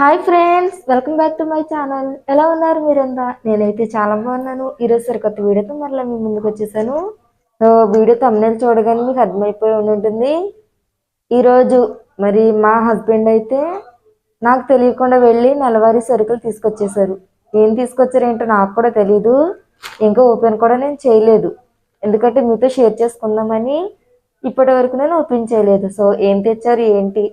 Hi friends welcome back to my channel. ఎలా ఉన్నారు మీరంతా? నేనైతే చాలా బాగున్నాను. ఈరోజు సరికొత్త వీడియోతో మరలా మీ ముందుకు వచ్చేసాను. వీడియో తమ్మునేలు చూడగానే మీకు అర్థమైపోయి ఉంటుంది ఈరోజు మరి మా హస్బెండ్ అయితే నాకు తెలియకుండా వెళ్ళి నెలవారీ సరుకులు తీసుకొచ్చేసారు. ఏం తీసుకొచ్చారేంటో నాకు కూడా తెలియదు ఇంకా ఓపెన్ కూడా నేను చేయలేదు. ఎందుకంటే మీతో షేర్ చేసుకుందామని ఇప్పటి వరకు నేను ఓపెన్ చేయలేదు. సో ఏం తెచ్చారు ఏంటి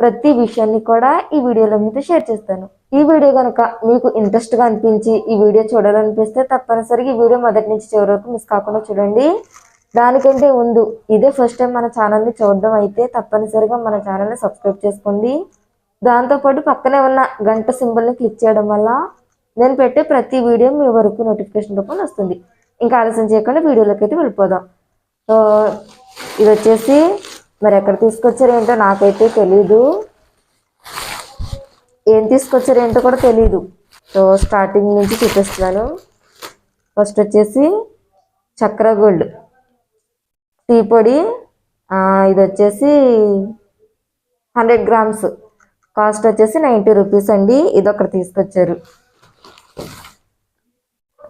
ప్రతి విషయాన్ని కూడా ఈ వీడియోలో మీతో షేర్ చేస్తాను. ఈ వీడియో కనుక మీకు ఇంట్రెస్ట్గా అనిపించి ఈ వీడియో చూడాలనిపిస్తే తప్పనిసరిగా ఈ వీడియో మొదటి నుంచి చివరి వరకు మిస్ కాకుండా చూడండి. దానికంటే ముందు ఇదే ఫస్ట్ టైం మన ఛానల్ని చూడడం అయితే తప్పనిసరిగా మన ఛానల్ని సబ్స్క్రైబ్ చేసుకోండి. దాంతోపాటు పక్కనే ఉన్న గంట సింబల్ని క్లిక్ చేయడం వల్ల నేను పెట్టే ప్రతి వీడియో మీ వరకు నోటిఫికేషన్ రూపంలో వస్తుంది. ఇంకా ఆలస్యం చేయకుండా వీడియోలోకి అయితే వెళ్ళిపోదాం. ఇది వచ్చేసి మరి ఎక్కడ తీసుకొచ్చారు ఏంటో నాకైతే తెలీదు. ఏం తీసుకొచ్చారు ఏంటో కూడా తెలీదు. సో స్టార్టింగ్ నుంచి చూపిస్తున్నాను. ఫస్ట్ వచ్చేసి చక్ర గోల్డ్. టీ పొడి ఇది వచ్చేసి హండ్రెడ్ గ్రామ్స్. కాస్ట్ వచ్చేసి నైంటీ రూపీస్ అండి. ఇది ఒకటి తీసుకొచ్చారు.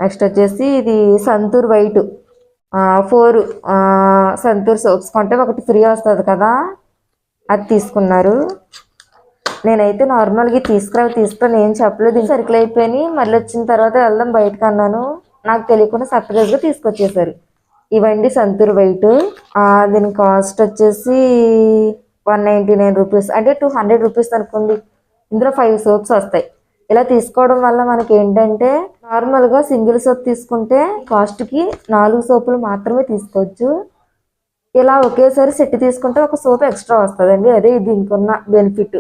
నెక్స్ట్ వచ్చేసి ఇది Santoor white. Four Santoor soaps కొంటే ఒకటి ఫ్రీ వస్తుంది కదా. అది తీసుకున్నారు. నేనైతే నార్మల్గా తీసుకురా తీసుకుని ఏం చెప్పలేదు. సరుకులు అయిపోయి మళ్ళీ వచ్చిన తర్వాత వెళ్దాం బయటకు అన్నాను. నాకు తెలియకుండా సర్ప్రైజ్గా తీసుకొచ్చేసారు. ఇవండి సంతూర్ వైట్ దీని కాస్ట్ వచ్చేసి వన్ నైంటీ నైన్ రూపీస్. అంటే టూ హండ్రెడ్ రూపీస్ అనుకోండి ఇందులో ఫైవ్ సోప్స్ వస్తాయి. ఇలా తీసుకోవడం వల్ల మనకి ఏంటంటే నార్మల్గా సింగిల్ సోప్ తీసుకుంటే కాస్ట్కి నాలుగు సోపులు మాత్రమే తీసుకోవచ్చు. ఇలా ఒకేసారి సెట్ తీసుకుంటే ఒక సోప్ ఎక్స్ట్రా వస్తుందండి. అదే దీనికి ఉన్న బెనిఫిట్.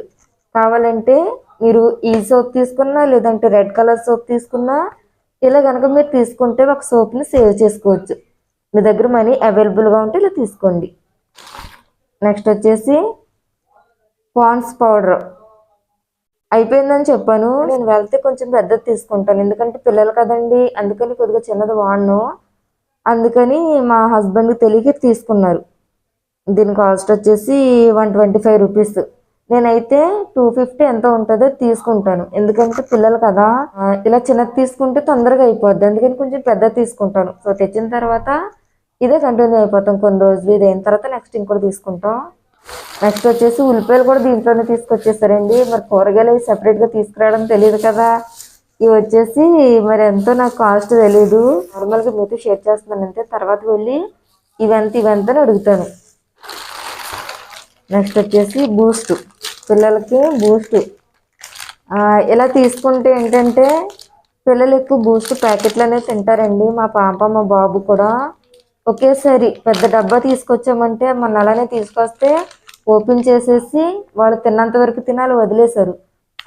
కావాలంటే మీరు ఈ సోప్ తీసుకున్నా లేదంటే రెడ్ కలర్ సోప్ తీసుకున్నా ఇలా కనుక మీరు తీసుకుంటే ఒక సోప్ని సేవ్ చేసుకోవచ్చు. మీ దగ్గర మనీ అవైలబుల్గా ఉంటే ఇలా తీసుకోండి. నెక్స్ట్ వచ్చేసి పాన్స్ పౌడర్. అయిపోయిందని చెప్పాను. నేను వెళ్తే కొంచెం పెద్దది తీసుకుంటాను. ఎందుకంటే పిల్లలు కదండి అందుకని కొద్దిగా చిన్నది వాడను. అందుకని మా హస్బెండ్ తెలియక తీసుకున్నారు. దీని కాస్ట్ వచ్చేసి వన్ ట్వంటీ ఫైవ్ రూపీస్. నేనైతే టూ ఫిఫ్టీ ఎంత ఉంటుందో తీసుకుంటాను. ఎందుకంటే పిల్లలు కదా ఇలా చిన్నది తీసుకుంటే తొందరగా అయిపోద్ది. అందుకని కొంచెం పెద్దది తీసుకుంటాను. సో తెచ్చిన తర్వాత ఇదే కంటిన్యూ అయిపోతాం కొన్ని రోజులు. ఇది అయిన తర్వాత నెక్స్ట్ ఇంకోటి తీసుకుంటాం. నెక్స్ట్ వచ్చేసి ఉల్లిపాయలు కూడా దీంట్లోనే తీసుకొచ్చేసారండి. మరి కూరగాయలు అవి సెపరేట్గా తీసుకురావడం తెలియదు కదా. ఇవి వచ్చేసి మరి ఎంతో నాకు కాస్ట్ తెలియదు నార్మల్గా మీతో షేర్ చేస్తున్నాను అంతే. తర్వాత వెళ్ళి ఇవెంత ఇవెంత అని అడుగుతాను. నెక్స్ట్ వచ్చేసి బూస్ట్ పిల్లలకి బూస్ట్ ఇలా తీసుకుంటే ఏంటంటే పిల్లలు ఎక్కువ బూస్ట్ ప్యాకెట్లు తింటారండి. మా పాప మా బాబు కూడా. ఒకేసారి పెద్ద డబ్బా తీసుకొచ్చామంటే మన అలానే తీసుకొస్తే ఓపెన్ చేసేసి వాళ్ళు తిన్నంత వరకు తినాలి వదిలేశారు.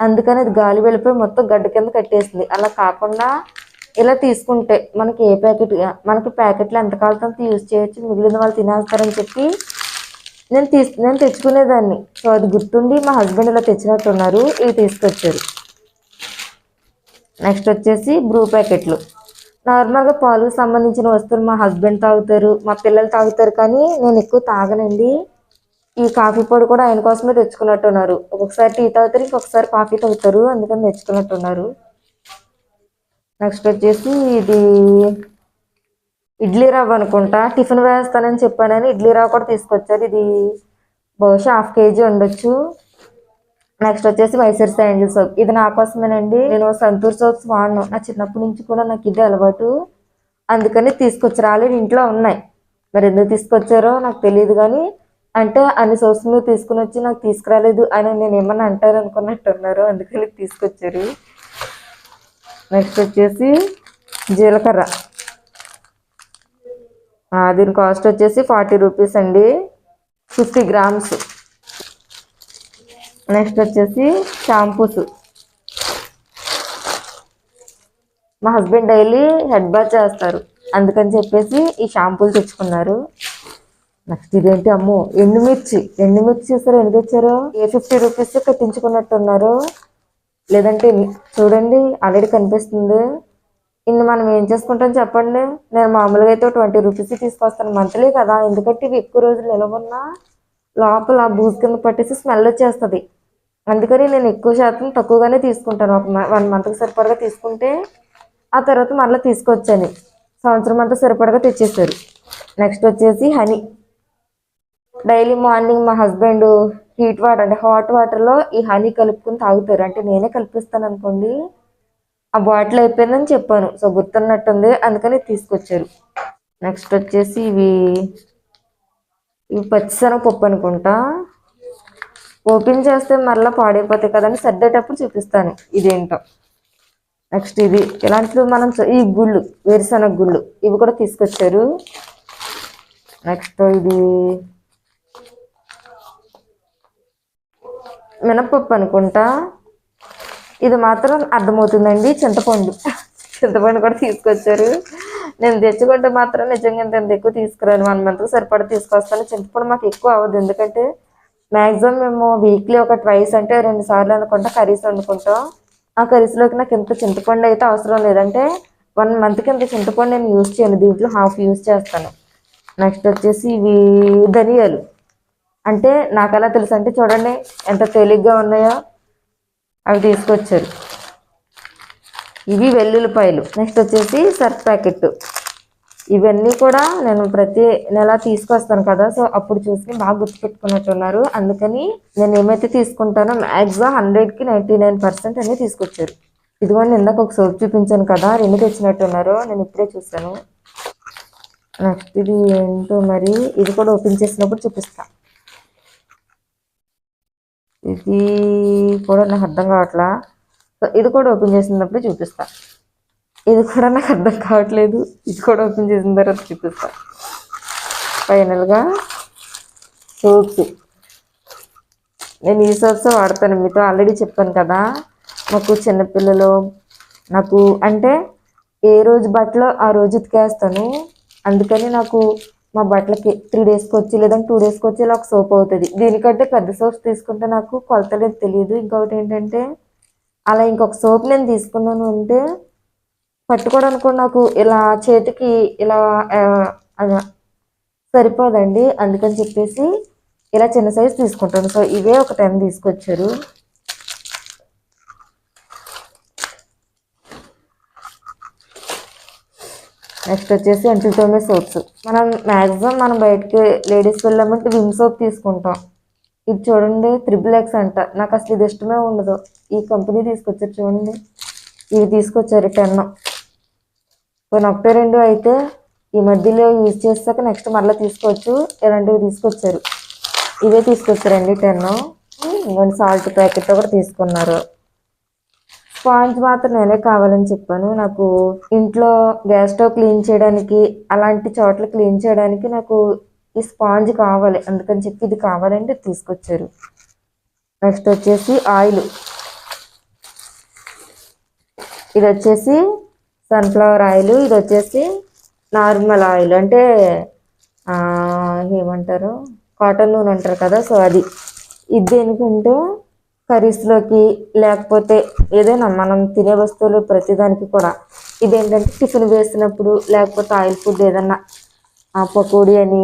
అందుకని అది గాలి వెళ్ళిపోయి మొత్తం గడ్డ కింద కట్టేసింది. అలా కాకుండా ఇలా తీసుకుంటే మనకి ఏ ప్యాకెట్ మనకి ప్యాకెట్లు ఎంత కావాలంటే యూజ్ చేయొచ్చు. మిగిలిన వాళ్ళు తినేస్తారని చెప్పి నేను తీసు నేను తెచ్చుకునేదాన్ని. సో అది గుర్తుండి మా హస్బెండ్ ఇలా తెచ్చినట్టున్నారు ఇవి తీసుకొచ్చారు. నెక్స్ట్ వచ్చేసి బ్రూ ప్యాకెట్లు. నార్మల్గా పాలుకు సంబంధించిన వస్తువులు మా హస్బెండ్ తాగుతారు మా పిల్లలు తాగుతారు కానీ నేను ఎక్కువ తాగనండి. ఈ కాఫీ పొడి కూడా ఆయన కోసమే తెచ్చుకున్నట్టున్నారు. ఒక్కొక్కసారి టీ తాగుతారు ఇంకొకసారి కాఫీ తాగుతారు అందుకని తెచ్చుకున్నట్టున్నారు. నెక్స్ట్ వచ్చేసి ఇది ఇడ్లీ రవ్వ అనుకుంటా. టిఫిన్ వేస్తానని చెప్పానని ఇడ్లీ రవ్వ కూడా తీసుకొచ్చారు. ఇది బహుశా హాఫ్ కేజీ ఉండొచ్చు. నెక్స్ట్ వచ్చేసి మైసూర్ శాండిల్ సోప్. ఇది నా కోసమేనండి. నేను సంతూర్ సోప్స్ వాడను. నా చిన్నప్పటి నుంచి కూడా నాకు ఇదే అలవాటు. అందుకని తీసుకొచ్చి రాలేదు. ఇంట్లో ఉన్నాయి. మరి ఎందుకు తీసుకొచ్చారో నాకు తెలియదు కానీ అంటే అన్ని సోర్స్ మీద తీసుకుని వచ్చి నాకు తీసుకురాలేదు అని నేను ఏమన్నా అంటారు అనుకున్నట్టున్నారు అందుకని తీసుకొచ్చారు. నెక్స్ట్ వచ్చేసి జీలకర్ర. దీని కాస్ట్ వచ్చేసి ఫార్టీ రూపీస్ అండి. ఫిఫ్టీ గ్రామ్స్ నెక్స్ట్ వచ్చేసి షాంపూస్ మా హస్బెండ్ డైలీ హెడ్ బాత్ చేస్తారు. అందుకని చెప్పేసి ఈ షాంపూలు తెచ్చుకున్నారు. నెక్స్ట్ ఇదేంటి అమ్మో? ఎండుమిర్చి. ఎండుమిర్చి చూసారు ఎంత తెచ్చారు? ఏ ఫిఫ్టీ రూపీస్ కట్టించుకున్నట్టున్నారు. లేదంటే చూడండి ఆల్రెడీ కనిపిస్తుంది. ఇన్ని మనం ఏం చేసుకుంటాం చెప్పండి. నేను మామూలుగా అయితే ట్వంటీ రూపీస్ తీసుకొస్తాను మంత్లీ కదా. ఎందుకంటే ఇవి ఎక్కువ రోజులు నిలవన్నా లోపల బూజు కింద పట్టేసి స్మెల్ వచ్చేస్తుంది. అందుకని నేను ఎక్కువ శాతం తక్కువగానే తీసుకుంటాను. ఒక వన్ మంత్కి సరిపడగా తీసుకుంటే ఆ తర్వాత మళ్ళీ తీసుకొచ్చాను. సంవత్సరం అంతా సరిపడగా తెచ్చేసారు నెక్స్ట్ వచ్చేసి హనీ. డైలీ మార్నింగ్ మా హస్బెండ్ హీట్ వాటర్ అంటే హాట్ వాటర్లో ఈ హనీ కలుపుకొని తాగుతారు. అంటే నేనే కల్పిస్తాను అనుకోండి. ఆ బాటిల్ అయిపోయిందని చెప్పాను. సో గుర్తున్నట్టుంది. అందుకని తీసుకొచ్చారు. నెక్స్ట్ వచ్చేసి ఇవి ఇవి పచ్చిశనగపప్పు అనుకుంటా. ఓపెన్ చేస్తే మరలా పాడైపోతాయి కదని సర్దేటప్పుడు చూపిస్తాను ఇదేంటో. నెక్స్ట్ ఇది. ఇలాంటివి మనం ఈ గుళ్ళు వేరుశనగ గుళ్ళు ఇవి కూడా తీసుకొచ్చారు. నెక్స్ట్ ఇది మినపప్పు అనుకుంటా. ఇది మాత్రం అర్థమవుతుందండి చింతపండు. చింతపండు కూడా తీసుకొచ్చారు. నేను తెచ్చుకుంటే మాత్రం నిజంగా ఇంత ఎక్కువ తీసుకురాను. వన్ మంత్కి సరిపడా తీసుకొస్తాను. చింతపండు మాకు ఎక్కువ అవ్వదు. ఎందుకంటే మ్యాక్సిమం మేము వీక్లీ ఒక ట్వైస్ అంటే రెండు సార్లు అనుకుంటా కర్రీస్ వండుకుంటాం. ఆ కర్రీస్లోకి నాకు ఇంత చింతపండు అయితే అవసరం లేదంటే వన్ మంత్కి ఇంత చింతపండు నేను యూజ్ చేయను. దీంట్లో హాఫ్ యూజ్ చేస్తాను. నెక్స్ట్ వచ్చేసి ఇవి ధనియాలు. అంటే నాకు ఎలా తెలుసు. అంటే చూడండి ఎంత తేలిగ్గా ఉన్నాయో అవి తీసుకొచ్చారు. ఇవి వెల్లుల్లిపాయలు. నెక్స్ట్ వచ్చేసి సర్ఫ్ ప్యాకెట్. ఇవన్నీ కూడా నేను ప్రతి నెల తీసుకొస్తాను కదా సో అప్పుడు చూసి బాగా గుర్తుపెట్టుకున్నట్టున్నారు. అందుకని నేను ఏమైతే తీసుకుంటానో మ్యాక్సిమం హండ్రెడ్కి నైంటీ నైన్ పర్సెంట్ అన్నీ తీసుకొచ్చారు. ఇదిగోండి ఇందాక ఒక సోప్ చూపించాను కదా రెండు తెచ్చినట్టున్నారు నేను ఇప్పుడే చూసాను నెక్స్ట్ ఇది ఏంటో మరి ఇది కూడా ఓపెన్ చేసినప్పుడు చూపిస్తాను ఇది కూడా నాకు అర్థం కావట్లా? సో ఇది కూడా ఓపెన్ చేసినప్పుడు చూపిస్తా. ఇది కూడా నాకు అర్థం కావట్లేదు. ఇది కూడా ఓపెన్ చేసిన తర్వాత చూపిస్తా. ఫైనల్గా సోప్స్. నేను ఈ సోప్స్ వాడతాను. మీతో ఆల్రెడీ చెప్పాను కదా. నాకు చిన్నపిల్లలు నాకు అంటే ఏ రోజు బట్టలో ఆ రోజు ఉతికేస్తాను. అందుకని నాకు మా బట్టలకి త్రీ డేస్కి వచ్చి లేదంటే టూ డేస్కి వచ్చి ఇలా ఒక సోప్ అవుతుంది. దీనికంటే పెద్ద సోప్స్ తీసుకుంటే నాకు కొలతలేదు తెలియదు. ఇంకొకటి ఏంటంటే అలా ఇంకొక సోప్ నేను తీసుకున్నాను అంటే పట్టుకోవడానికి కూడా నాకు ఇలా చేతికి ఇలా సరిపోదండి. అందుకని చెప్పేసి ఇలా చిన్న సైజ్ తీసుకుంటాను. సో ఇవే ఒక టెన్ తీసుకొచ్చారు. నెక్స్ట్ వచ్చేసి అంచులు తోమే సోప్స్ మనం మ్యాక్సిమం మనం బయటకి లేడీస్ వెళ్ళామంటే విమ్ సోప్ తీసుకుంటాం. ఇది చూడండి త్రిబుల్ ఎక్స్ అంట. నాకు అసలు ఇది ఇష్టమే ఉండదు. ఈ కంపెనీ తీసుకొచ్చారు చూడండి. ఇవి తీసుకొచ్చారు టెన్ కొన్ని ఒకటి రెండు అయితే ఈ మధ్యలో యూజ్ చేసాక నెక్స్ట్ మళ్ళీ తీసుకోవచ్చు. ఇలాంటివి తీసుకొచ్చారు. ఇవే తీసుకొచ్చారండి టెన్ ఇంకొన్ని సాల్ట్ ప్యాకెట్ కూడా తీసుకున్నారు. స్పాంజ్ మాత్రం నేనే కావాలని చెప్పాను. నాకు ఇంట్లో గ్యాస్ స్టవ్ క్లీన్ చేయడానికి అలాంటి చోట్ల క్లీన్ చేయడానికి నాకు ఈ స్పాంజ్ కావాలి. అందుకని చెప్పి ఇది కావాలంటే తీసుకొచ్చారు. నెక్స్ట్ వచ్చేసి ఆయిల్. ఇది వచ్చేసి సన్ఫ్లవర్ ఆయిల్ ఇది వచ్చేసి నార్మల్ ఆయిల్ అంటే ఏమంటారు? కాటన్ నూనె అంటారు కదా సో అది. ఇది దేనికంటే కర్రీస్లోకి లేకపోతే ఏదైనా మనం తినే వస్తువులు ప్రతిదానికి కూడా. ఇదేంటంటే టిఫిన్ వేసినప్పుడు లేకపోతే ఆయిల్ ఫుడ్ ఏదన్నా ఆ పకోడీ అని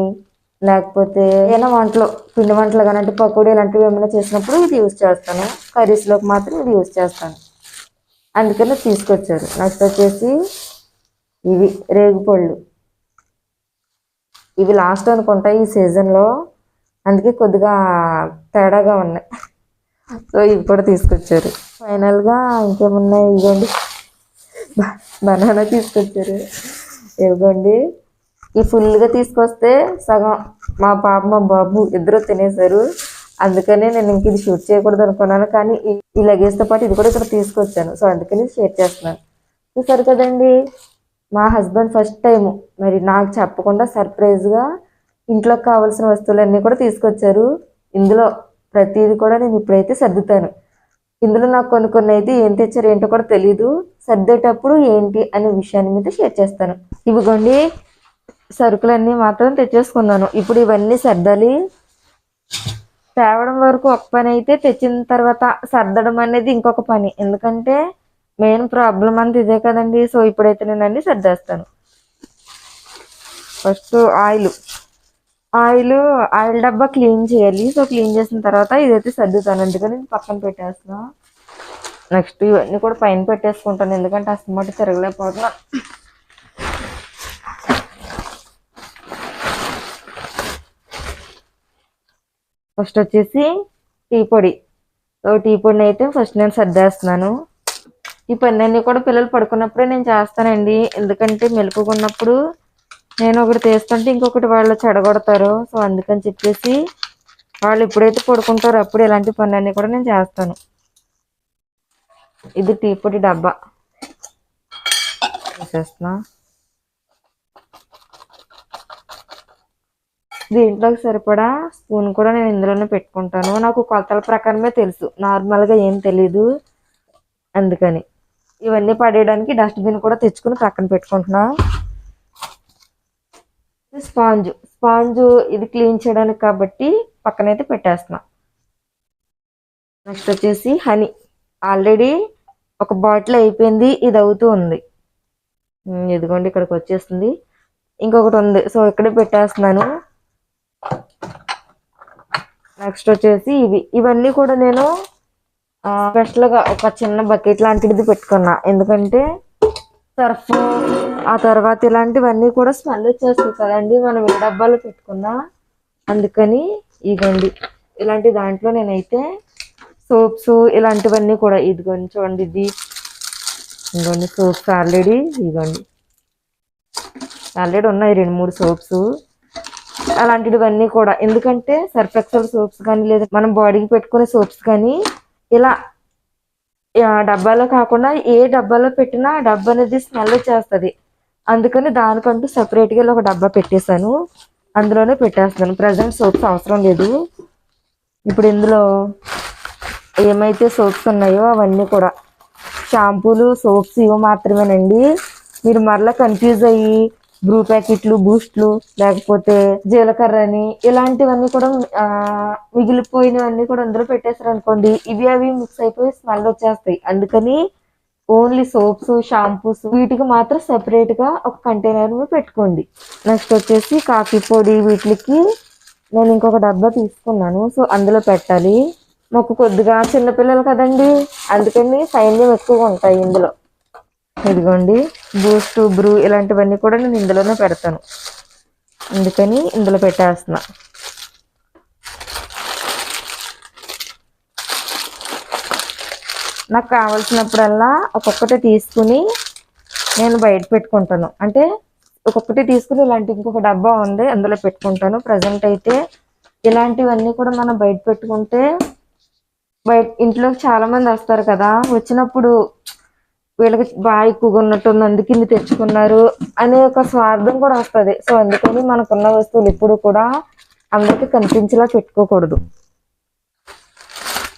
లేకపోతే ఏదైనా వంటలు పిండి వంటలు కానీ అంటే పకోడీ ఇలాంటివి ఏమైనా చేసినప్పుడు ఇది యూజ్ చేస్తాను. కర్రీస్లోకి మాత్రం ఇది యూజ్ చేస్తాను. అందుకని తీసుకొచ్చారు. నెక్స్ట్ వచ్చేసి ఇవి రేగుపళ్ళు ఇవి లాస్ట్ అనుకుంటా ఈ సీజన్లో. అందుకే కొద్దిగా తేడాగా ఉన్నాయి. సో ఇవి కూడా తీసుకొచ్చారు. ఫైనల్గా ఇంకేమున్నాయి? ఇవ్వండి బనానా తీసుకొచ్చారు. ఇవ్వండి ఈ ఫుల్గా తీసుకొస్తే సగం మా పాప మా బాబు ఇద్దరు తినేశారు. అందుకనే నేను ఇంక ఇది షూట్ చేయకూడదు అనుకున్నాను. కానీ ఈ- లగేజ్తో పాటు ఇది కూడా ఇక్కడ తీసుకొచ్చాను. సో అందుకని షేర్ చేస్తున్నాను. చూసారు కదండి? మా హస్బెండ్ ఫస్ట్ టైం మరి నాకు చెప్పకుండా సర్ప్రైజ్గా ఇంట్లోకి కావాల్సిన వస్తువులన్నీ కూడా తీసుకొచ్చారు. ఇందులో ప్రతిదీ కూడా నేను ఇప్పుడైతే సర్దుతాను. ఇందులో నాకు కొన్ని కొన్ని అయితే ఏం తెచ్చారు ఏంటో కూడా తెలియదు సర్దేటప్పుడు ఏంటి అనే విషయాన్ని మీద షేర్ చేస్తాను. ఇవిగోండి సరుకులన్నీ మాత్రం తెచ్చేసుకున్నాను. ఇప్పుడు ఇవన్నీ సర్దాలి. తేవడం వరకు ఒక పని అయితే తెచ్చిన తర్వాత సర్దడం అనేది ఇంకొక పని. ఎందుకంటే మెయిన్ ప్రాబ్లం అంతా ఇదే కదండి. సో ఇప్పుడైతే నేను అన్ని సర్దేస్తాను. First oil. ఆయిల్ ఆయిల్ డబ్బా క్లీన్ చేయాలి. సో క్లీన్ చేసిన తర్వాత ఇదైతే సర్దుతాను. అందుకని పక్కన పెట్టేస్తున్నా. నెక్స్ట్ ఇవన్నీ కూడా పైన పెట్టేసుకుంటాను. ఎందుకంటే అసలు తిరగలేకపోతున్నా. ఫస్ట్ వచ్చేసి టీ పొడి. సో టీ పొడిని అయితే ఫస్ట్ నేను సర్దేస్తున్నాను. ఈ పన్నీ కూడా పిల్లలు పడుకున్నప్పుడే నేను చేస్తానండి. ఎందుకంటే మెలుపుకున్నప్పుడు నేను ఒకటి తీస్తుంటే ఇంకొకటి వాళ్ళు చెడగొడతారు. సో అందుకని చెప్పేసి వాళ్ళు ఎప్పుడైతే పడుకుంటారో. అప్పుడు ఇలాంటి పనులన్నీ కూడా నేను చేస్తాను. ఇది టీ పొడి డబ్బా. తీసేస్తున్నా. దీంట్లోకి సరిపడా స్పూన్ కూడా నేను ఇందులోనే పెట్టుకుంటాను. నాకు కొలతల ప్రకారమే తెలుసు. నార్మల్గా ఏం తెలీదు. అందుకని. ఇవన్నీ పడేయడానికి డస్ట్బిన్ కూడా తెచ్చుకుని పక్కన పెట్టుకుంటున్నాను స్పాంజ్. స్పాంజ్ ఇది క్లీన్ చేయడానికి కాబట్టి పక్కనైతే పెట్టేస్తున్నా. నెక్స్ట్ వచ్చేసి హనీ. ఆల్రెడీ ఒక బాటిల్ అయిపోయింది ఇది అవుతూ ఉంది. ఉమ్, ఇదిగోండి ఇక్కడికి వచ్చేస్తుంది. ఇంకొకటి ఉంది. సో ఇక్కడే పెట్టేస్తున్నాను. నెక్స్ట్ వచ్చేసి ఇవి. ఇవన్నీ కూడా నేను స్పెషల్గా ఒక చిన్న బకెట్ లాంటిది పెట్టుకున్నా. ఎందుకంటే సర్ఫ్. ఆ తర్వాత ఇలాంటివన్నీ కూడా స్మెల్ వచ్చేస్తాయి కదండి. మనం ఏ డబ్బాలో పెట్టుకున్నా అందుకని ఇగోండి. ఇలాంటి దాంట్లో నేనైతే సోప్స్ ఇలాంటివన్నీ కూడా ఇదిగోండి చూడండి ఇది. ఇదిగోండి సోప్స్ ఆల్రెడీ ఇదిగోండి. ఆల్రెడీ ఉన్నాయి రెండు మూడు సోప్స్. అలాంటివన్నీ కూడా. ఎందుకంటే సర్ఫ్ ఎక్సెల్ సోప్స్ కానీ లేదా మనం బాడీకి పెట్టుకునే సోప్స్ కానీ ఇలా డబ్బాలో కాకుండా ఏ డబ్బాలో పెట్టినా ఆ డబ్బా అనేది స్మెల్ వచ్చేస్తుంది. అందుకని దానికంటూ సపరేట్గా ఒక డబ్బా పెట్టేశాను. అందులోనే పెట్టేస్తాను ప్రజెంట్ సోప్స్ అవసరం లేదు. ఇప్పుడు ఇందులో ఏమైతే సోప్స్ ఉన్నాయో అవన్నీ కూడా. షాంపూలు సోప్స్ ఇవి మాత్రమేనండి. మీరు మరలా కన్ఫ్యూజ్ అయ్యి బ్రూ ప్యాకెట్లు బూస్ట్లు లేకపోతే జీలకర్ర అని ఇలాంటివన్నీ కూడా మిగిలిపోయినవన్నీ కూడా అందులో పెట్టేశారు అనుకోండి ఇవి అవి మిక్స్ అయిపోయి స్మెల్ వచ్చేస్తాయి. అందుకని ఓన్లీ సోప్స్ షాంపూస్ వీటికి మాత్రం సెపరేట్గా ఒక కంటైనర్ పెట్టుకోండి. నెక్స్ట్ వచ్చేసి కాఫీ పొడి వీటికి నేను ఇంకొక డబ్బా తీసుకున్నాను. సో అందులో పెట్టాలి. మాకు కొద్దిగా చిన్నపిల్లలు కదండి అందుకని సైన్యం ఎక్కువగా ఉంటాయి ఇందులో. ఇదిగోండి బూస్ట్ బ్రూ ఇలాంటివన్నీ కూడా నేను ఇందులోనే పెడతాను. అందుకని ఇందులో పెట్టేస్తున్నా. నాకు కావాల్సినప్పుడల్లా ఒక్కొక్కటి తీసుకుని నేను బయట పెట్టుకుంటాను. అంటే ఒక్కొక్కటి తీసుకుని ఇలాంటి ఇంకొక డబ్బా ఉంది అందులో పెట్టుకుంటాను. ప్రజెంట్ అయితే ఇలాంటివన్నీ కూడా మనం బయట పెట్టుకుంటే బయట ఇంట్లోకి చాలామంది వస్తారు కదా. వచ్చినప్పుడు వీళ్ళకి బాగా ఎక్కువగా ఉన్నట్టుంది అందుకే ఇన్ని తెచ్చుకున్నారు అనే ఒక స్వార్థం కూడా వస్తుంది. సో అందుకని మనకున్న వస్తువులు ఎప్పుడు కూడా అందరికీ కనిపించేలా పెట్టుకోకూడదు.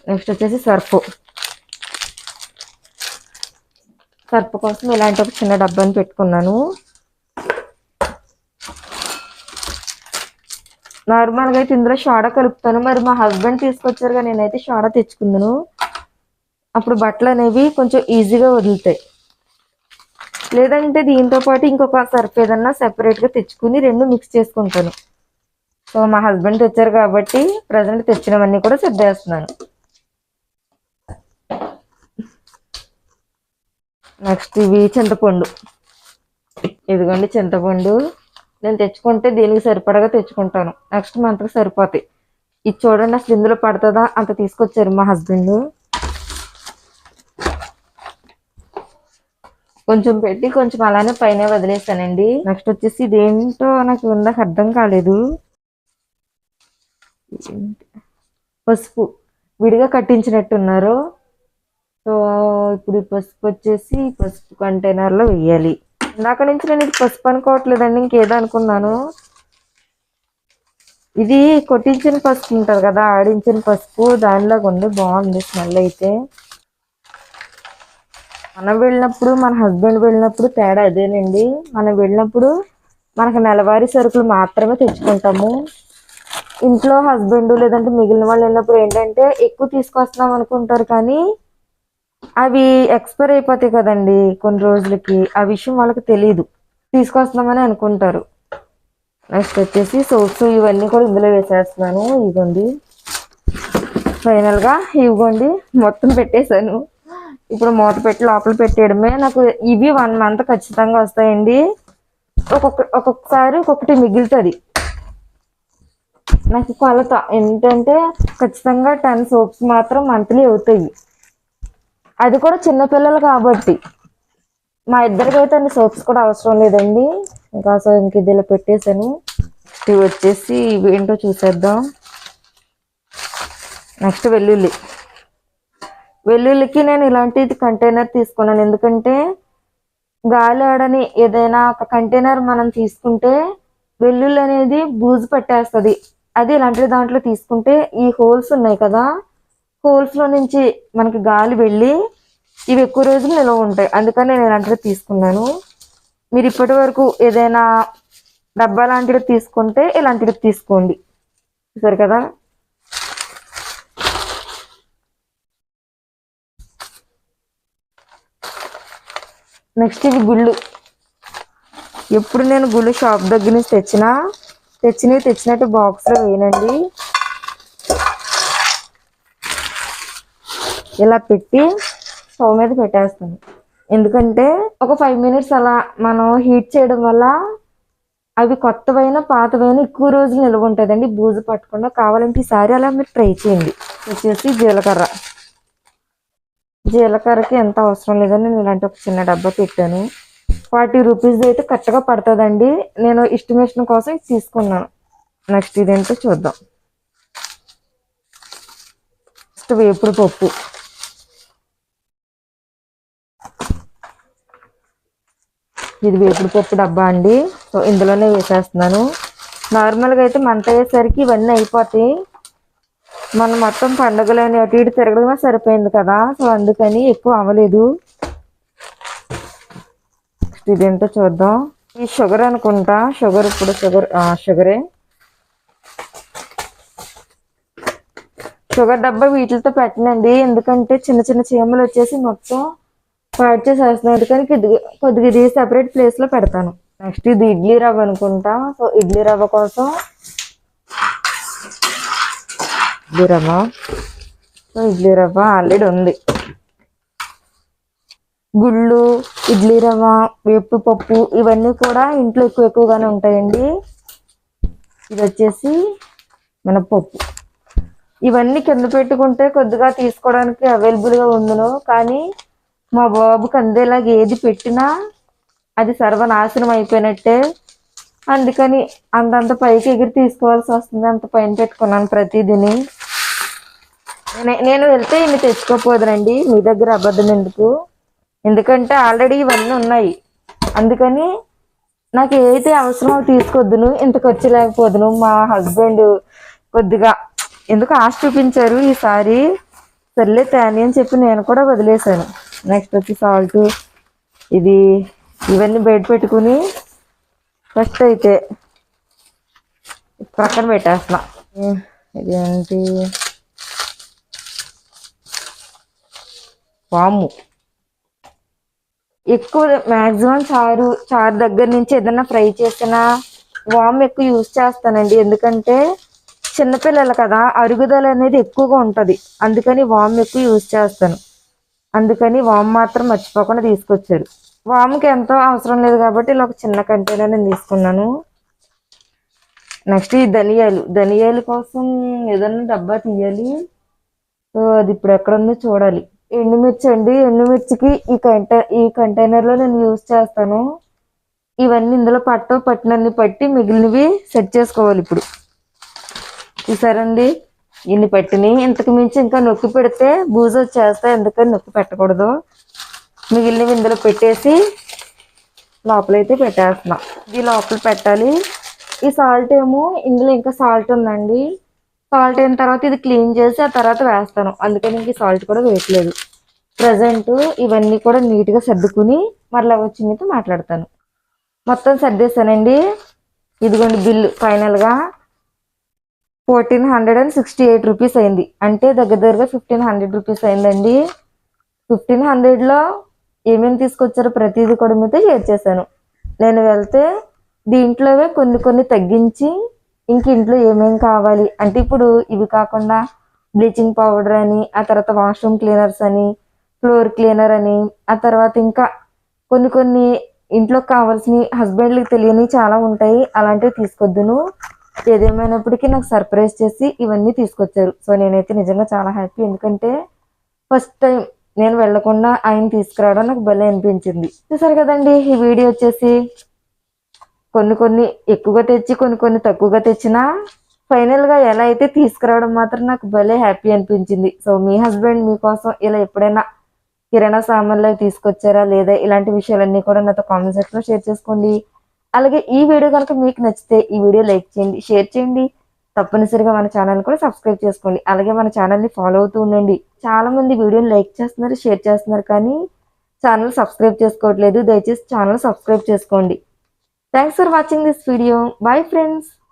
నెక్స్ట్ వచ్చేసి సర్ఫ్. సర్ఫ్ కోసం ఇలాంటి ఒక చిన్న డబ్బాని పెట్టుకున్నాను. నార్మల్గా అయితే ఇందులో సోడా కలుపుతాను. మరి మా హస్బెండ్ తీసుకొచ్చారుగా నేనైతే సోడా తెచ్చుకుందాను. అప్పుడు బట్టలు అనేవి కొంచెం ఈజీగా వదులుతాయి. లేదంటే దీంతో పాటు ఇంకొక సర్ఫ్ ఏదన్నా సెపరేట్గా తెచ్చుకుని రెండు మిక్స్ చేసుకుంటాను. సో మా హస్బెండ్ తెచ్చారు కాబట్టి ప్రజెంట్ తెచ్చినవన్నీ కూడా సర్దేస్తున్నాను నెక్స్ట్ ఇవి చింతపండు. ఇదిగోండి చింతపండు. నేను తెచ్చుకుంటే దీనికి సరిపడగా తెచ్చుకుంటాను. నెక్స్ట్ మంత్కి సరిపోతాయి. ఇది చూడండి అసలు ఇందులో పడుతుందా? అంత తీసుకొచ్చారు మా హస్బెండ్ కొంచెం పెట్టి కొంచెం అలానే పైన వదిలేసానండి. నెక్స్ట్ వచ్చేసి ఇదేంటో నాకు ఉందాక అర్థం కాలేదు. పసుపు. విడిగా కట్టించినట్టున్నారు. సో ఇప్పుడు పసుపు వచ్చేసి పసుపు కంటైనర్లో వెయ్యాలి ఇందాక నుంచి నేను ఇది పసుపు అనుకోవట్లేదండి ఇంకేదో అనుకున్నాను. ఇది కొట్టించిన పసుపు ఉంటుంది కదా ఆడించిన పసుపు దానిలాగా ఉంది బాగుంది స్మెల్ అయితే. మనం వెళ్ళినప్పుడు మన హస్బెండ్ వెళ్ళినప్పుడు తేడా అదేనండి మనం వెళ్ళినప్పుడు మనకు నెలవారీ సరుకులు మాత్రమే తెచ్చుకుంటాము. ఇంట్లో హస్బెండ్ లేదంటే మిగిలిన వాళ్ళు వెళ్ళినప్పుడు ఏంటంటే ఎక్కువ తీసుకొస్తున్నాం అనుకుంటారు కానీ అవి ఎక్స్పైర్ అయిపోతాయి కదండి కొన్ని రోజులకి. ఆ విషయం వాళ్ళకి తెలియదు తీసుకొస్తున్నామని అనుకుంటారు. నెక్స్ట్ వచ్చేసి సోప్స్ ఇవన్నీ కూడా ఇందులో వేసేస్తున్నాను. ఇదిగోండి. ఫైనల్గా ఇవ్వండి. మొత్తం పెట్టేశాను. ఇప్పుడు మూత పెట్టి లోపల పెట్టేయడమే. నాకు ఇవి వన్ మంత్ ఖచ్చితంగా వస్తాయండి. ఒక్కొక్క ఒక్కొక్కసారి ఒక్కొక్కటి మిగులుతుంది. నాకు కొలత ఏంటంటే ఖచ్చితంగా టెన్ సోప్స్ మాత్రం మంత్లీ అవుతాయి. అది కూడా చిన్నపిల్లలు కాబట్టి. మా ఇద్దరికైతే అన్ని సోప్స్ కూడా అవసరం లేదండి. ఇంకా సో ఇంక ఇది ఇలా పెట్టేశాను. ఇవి వచ్చేసి ఇవి ఏంటో చూసేద్దాం. నెక్స్ట్ వెల్లుల్లి. వెల్లుల్లికి నేను ఇలాంటిది కంటైనర్ తీసుకున్నాను. ఎందుకంటే గాలి ఆడని ఏదైనా ఒక కంటైనర్ మనం తీసుకుంటే వెల్లుల్లి అనేది బూజు పట్టేస్తుంది. అది ఇలాంటి దాంట్లో తీసుకుంటే ఈ హోల్స్ ఉన్నాయి కదా హోల్స్లో నుంచి మనకి గాలి వెళ్ళి ఇవి ఎక్కువ రోజులు నిల్వ ఉంటాయి. అందుకని నేను ఇలాంటివి తీసుకున్నాను. మీరు ఇప్పటి వరకు ఏదైనా డబ్బా లాంటివి తీసుకుంటే ఇలాంటివి తీసుకోండి. సరే కదా? నెక్స్ట్ ఇవి గుళ్ళు. ఎప్పుడు నేను గుళ్ళు షాప్ దగ్గర నుంచి తెచ్చినా తెచ్చినవి తెచ్చినట్టు బాక్స్లో వేయనండి. ఇలా పెట్టి స్టవ్ మీద పెట్టేస్తాను. ఎందుకంటే ఒక ఫైవ్ మినిట్స్ అలా మనం హీట్ చేయడం వల్ల అవి కొత్తవైన పాతవైన ఎక్కువ రోజులు నిల్వ ఉంటుందండి. బూజు పట్టకుండా కావాలంటే ఈసారి అలా మీరు ట్రై చేయండి. వచ్చేసి జీలకర్ర. జీలకర్రకి ఎంత అవసరం లేదని నేను ఇలాంటి ఒక చిన్న డబ్బా పెట్టాను. ఫార్టీ రూపీస్ అయితే కరెక్ట్గా పడుతుందండి. నేను ఎస్టిమేషన్ కోసం తీసుకున్నాను. నెక్స్ట్ ఇదేంటో చూద్దాం. నెక్స్ట్ వేపుడు పప్పు. ఇది వేపుడు పప్పు డబ్బా అండి. సో ఇందులోనే వేసేస్తున్నాను. నార్మల్గా అయితే మంట అయ్యేసరికి ఇవన్నీ అయిపోతాయి. మనం మొత్తం పండుగలని అటు ఇటు తిరగడమే సరిపోయింది కదా. సో అందుకని ఎక్కువ అవ్వలేదు. ఇదేంటో చూద్దాం. ఈ షుగర్ అనుకుంటా. షుగర్ ఇప్పుడు షుగర్ షుగరే. షుగర్ డబ్బా వీటితో పెట్టనండి. ఎందుకంటే చిన్న చిన్న చీమలు వచ్చేసి మొత్తం పాడు చేసేస్తున్నాయి. అందుకని కొద్దిగా కొద్దిగా ఇది సెపరేట్ ప్లేస్లో పెడతాను. నెక్స్ట్ ఇది ఇడ్లీ రవ్వ అనుకుంటా. సో ఇడ్లీ రవ్వ కోసం ఇడ్లీ రవ్వ సో ఇడ్లీ రవ్వ ఆల్రెడీ ఉంది. గుళ్ళు ఇడ్లీ రవ్వ వేపు పప్పు ఇవన్నీ కూడా ఇంట్లో ఎక్కువ ఎక్కువగానే ఉంటాయండి. ఇది వచ్చేసి మినపప్పు ఇవన్నీ కింద పెట్టుకుంటే కొద్దిగా తీసుకోవడానికి అవైలబుల్గా ఉందిను కానీ మా బాబుకి అందేలాగా ఏది పెట్టినా అది సర్వనాశనం అయిపోయినట్టే. అందుకని అంతంత పైకి ఎగిరి తీసుకోవాల్సి వస్తుంది. అంత పైన పెట్టుకున్నాను ప్రతిదిని. నేను వెళ్తే ఇన్ని తెచ్చుకోపోదునండి మీ దగ్గర అబద్ధం ఎందుకు? ఎందుకంటే ఆల్రెడీ ఇవన్నీ ఉన్నాయి. అందుకని నాకు ఏదైతే అవసరమో తీసుకొద్దును ఇంత ఖర్చు లేకపోదును. మా హస్బెండ్ కొద్దిగా ఎందుకు ఆశ చూపించారు ఈసారి? సర్లే తేని అని చెప్పి నేను కూడా వదిలేశాను. నెక్స్ట్ వచ్చి సాల్ట్ ఇది ఇవన్నీ బయట పెట్టుకుని ఫస్ట్ అయితే ప్రక్కన పెట్టేస్తున్నా. ఇది ఏంటి వాము. ఎక్కువ మ్యాక్సిమం చారు చారు దగ్గర నుంచి ఏదైనా ఫ్రై చేసినా వామ్ ఎక్కువ యూజ్ చేస్తానండి. ఎందుకంటే చిన్నపిల్లలు కదా అరుగుదల అనేది ఎక్కువగా ఉంటుంది. అందుకని వామ్ ఎక్కువ యూజ్ చేస్తాను. అందుకని వామ్ మాత్రం మర్చిపోకుండా తీసుకొచ్చారు. వామ్కి ఎంతో అవసరం లేదు కాబట్టి ఇలా ఒక చిన్న కంటైనర్ నేను తీసుకున్నాను. నెక్స్ట్ ఈ ధనియాలు. ధనియాల కోసం ఏదైనా డబ్బా తీయాలి. సో అది ఇప్పుడు ఎక్కడ ఉందో చూడాలి. ఎండుమిర్చి అండి. ఎండుమిర్చికి ఈ కంటై ఈ కంటైనర్లో నేను యూజ్ చేస్తాను. ఇవన్నీ ఇందులో పట్ట పట్టినన్ని పట్టి మిగిలినవి సెట్ చేసుకోవాలి ఇప్పుడు. చూసారండి? ఇన్ని పట్టినాయి. ఇంతకు మించి ఇంకా నొక్కి పెడితే బూజు వచ్చేస్తాయి. ఎందుకని నొక్కి పెట్టకూడదు. మిగిలినవి ఇందులో పెట్టేసి లోపలైతే పెట్టేస్తున్నా. ఇది లోపల పెట్టాలి. ఈ సాల్ట్ ఏమో ఇందులో ఇంకా సాల్ట్ ఉందండి. సాల్ట్ అయిన తర్వాత ఇది క్లీన్ చేసి ఆ తర్వాత వేస్తాను. అందుకని ఇంక సాల్ట్ కూడా వేయట్లేదు. ప్రజెంట్ ఇవన్నీ కూడా నీట్గా సర్దుకుని మరలా వచ్చి మీతో మాట్లాడతాను. మొత్తం సర్దేశానండి. ఇదిగోండి బిల్లు ఫైనల్గా fourteen hundred and sixty eight rupees అయింది. అంటే దగ్గర దగ్గరగా ఫిఫ్టీన్ హండ్రెడ్ రూపీస్ అయిందండి. ఫిఫ్టీన్ హండ్రెడ్లో ఏమేమి తీసుకొచ్చారో ప్రతిదీ కూడా మీతో షేర్ చేశాను. నేను వెళ్తే దీంట్లోవే కొన్ని కొన్ని తగ్గించి ఇంక ఇంట్లో ఏమేం కావాలి? అంటే ఇప్పుడు ఇవి కాకుండా బ్లీచింగ్ పౌడర్ అని ఆ తర్వాత వాష్రూమ్ క్లీనర్స్ అని ఫ్లోర్ క్లీనర్ అని ఆ తర్వాత ఇంకా కొన్ని కొన్ని ఇంట్లో కావాల్సిన హస్బెండ్లకు తెలియని చాలా ఉంటాయి. అలాంటివి తీసుకొద్దును ఏదేమైనప్పటికీ నాకు సర్ప్రైజ్ చేసి ఇవన్నీ తీసుకొచ్చారు. సో నేనైతే నిజంగా చాలా హ్యాపీ. ఎందుకంటే ఫస్ట్ టైం నేను వెళ్ళకుండా ఆయన తీసుకురావడం నాకు భలే అనిపించింది. చూసారు కదండి ఈ వీడియో వచ్చేసి కొన్ని కొన్ని ఎక్కువగా తెచ్చి కొన్ని కొన్ని తక్కువగా తెచ్చినా ఫైనల్గా ఎలా అయితే తీసుకురావడం మాత్రం నాకు భలే హ్యాపీ అనిపించింది. సో మీ హస్బెండ్ మీకోసం ఇలా ఎప్పుడైనా కిరాణా సామాన్లు తీసుకొచ్చారా లేదా ఇలాంటి విషయాలన్నీ కూడా నాతో కామెంట్ సెక్షన్లో షేర్ చేసుకోండి. అలాగే ఈ వీడియో కనుక మీకు నచ్చితే ఈ వీడియో లైక్ చేయండి షేర్ చేయండి. తప్పనిసరిగా మన ఛానల్ కూడా సబ్స్క్రైబ్ చేసుకోండి. అలాగే మన ఛానల్ని ఫాలో అవుతూ ఉండండి. చాలా మంది వీడియోని లైక్ చేస్తున్నారు షేర్ చేస్తున్నారు కానీ ఛానల్ సబ్స్క్రైబ్ చేసుకోవట్లేదు. దయచేసి ఛానల్ సబ్స్క్రైబ్ చేసుకోండి. Thanks for watching this video bye friends